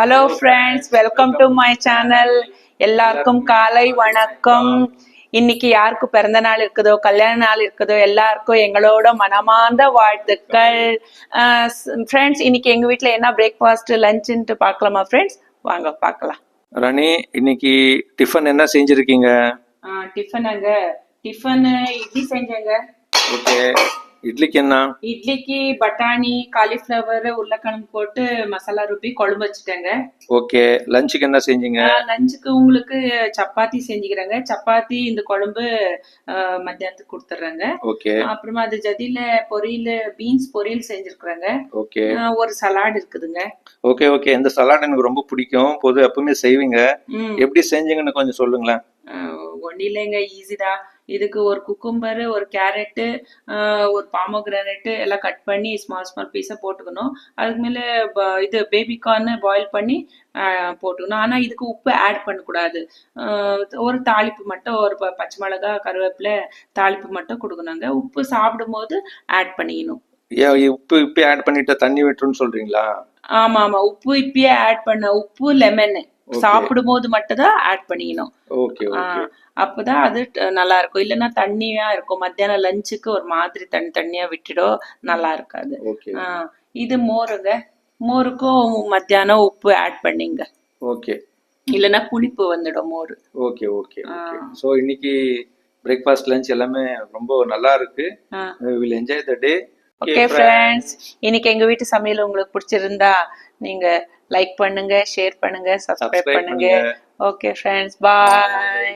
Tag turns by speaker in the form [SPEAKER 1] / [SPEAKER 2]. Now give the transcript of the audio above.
[SPEAKER 1] Hello friends welcome to my channel எல்லாருக்கும் காலை வணக்கம். இன்னைக்கு யாருக்கு பிறந்த நாள் இருக்குதோ கல்யாண நாள் இருக்குதோ எல்லாருக்கும் எங்களோட மனமார்ந்த வாழ்த்துக்கள். ஃப்ரெண்ட்ஸ் இன்னைக்கு எங்க வீட்ல என்ன பிரேக்ஃபாஸ்ட் லஞ்சுன்ட்டு பார்க்கலாமா ஃப்ரெண்ட்ஸ் வாங்க பார்க்கலாம்.
[SPEAKER 2] ராணி இன்னைக்கு டிஃபன் என்ன செஞ்சிருக்கீங்க?
[SPEAKER 1] டிஃபனுங்க டிஃபன் இட்லி செஞ்சேங்க.
[SPEAKER 2] ஓகே இட்லிக்கு என்ன?
[SPEAKER 1] இட்லிக்கு பட்டாணி காலிஃப்ளவர் உருளைக்கிழங்கு போட்டு மசாலா ருப்பி குழம்பு வச்சுட்டேங்க.
[SPEAKER 2] ஓகே. லஞ்சுக்கு என்ன செஞ்சீங்க?
[SPEAKER 1] லஞ்சுக்கு உங்களுக்கு சப்பாத்தி செஞ்சுக்கிறேங்க. சப்பாத்தி இந்த குழம்பு மத்தியானத்துக்கு கொடுத்துட்றேங்க.
[SPEAKER 2] ஓகே.
[SPEAKER 1] அப்புறமா அது ஜதியில பொரியல் பீன்ஸ் பொரியல் செஞ்சிருக்கிறேங்க.
[SPEAKER 2] ஓகே.
[SPEAKER 1] ஒரு சலாட் இருக்குதுங்க.
[SPEAKER 2] Okay okay. இந்த சலாட் எனக்கு ரொம்ப பிடிக்கும். பொது எப்பவுமே செய்வீங்க. எப்படி செஞ்சீங்கன்னு கொஞ்சம் சொல்லுங்களேன்.
[SPEAKER 1] ஒன்றும் இல்லைங்க. ஈஸி தான். இதுக்கு ஒரு குக்கும்பர் ஒரு கேரட்டு ஒரு பாமோகிரானேட்டு எல்லாம் கட் பண்ணி ஸ்மால் ஸ்மால் பீஸாக போட்டுக்கணும். அதுக்கு மேலே இது பேபி கார்னு பாயில் பண்ணி போட்டுக்கணும். ஆனால் இதுக்கு உப்பு ஆட் பண்ணக்கூடாது. ஒரு தாளிப்பு மட்டும் ஒரு பச்சை மிளகா கருவேப்பிலை தாளிப்பு மட்டும் கொடுக்கணுங்க. உப்பு சாப்பிடும்போது ஆட் பண்ணிக்கணும்.
[SPEAKER 2] உப்பு இப்பே ஆட் பண்ணிட்டு தண்ணி விட்டுருன்னு சொல்றீங்களா?
[SPEAKER 1] ஆமா ஆமா. உப்பு இப்பயே ஆட் பண்ண உப்பு லெமன்
[SPEAKER 2] Okay.
[SPEAKER 1] சாப்பிடும்போது மட்டும் தான் ஆட் பண்ணிக்கணும் அப்பதான் அது நல்லா இருக்கும் இல்லைன்னா தண்ணியா இருக்கும். மத்தியானம் லஞ்சுக்கு ஒரு மாதிரி தண்ணி தண்ணியா விட்டுடும் நல்லா இருக்காது இது மோருங்க. மோருக்கும் மத்தியானம் உப்பு ஆட் பண்ணிங்க.
[SPEAKER 2] ஓகே
[SPEAKER 1] இல்லைன்னா புளிப்பு வந்துடும் மோர்.
[SPEAKER 2] ஓகே. ஓகே ஸோ இன்னைக்கு பிரேக்ஃபாஸ்ட் லஞ்ச் எல்லாமே ரொம்ப நல்லா இருக்கு will enjoy the day
[SPEAKER 1] okay friends இன்னைக்கு எங்க வீட்டு சமையல் உங்களுக்கு பிடிச்சிருந்தா நீங்க லைக் பண்ணுங்க ஷேர் பண்ணுங்க சப்ஸ்கிரைப்
[SPEAKER 2] பண்ணுங்க.
[SPEAKER 1] Okay friends bye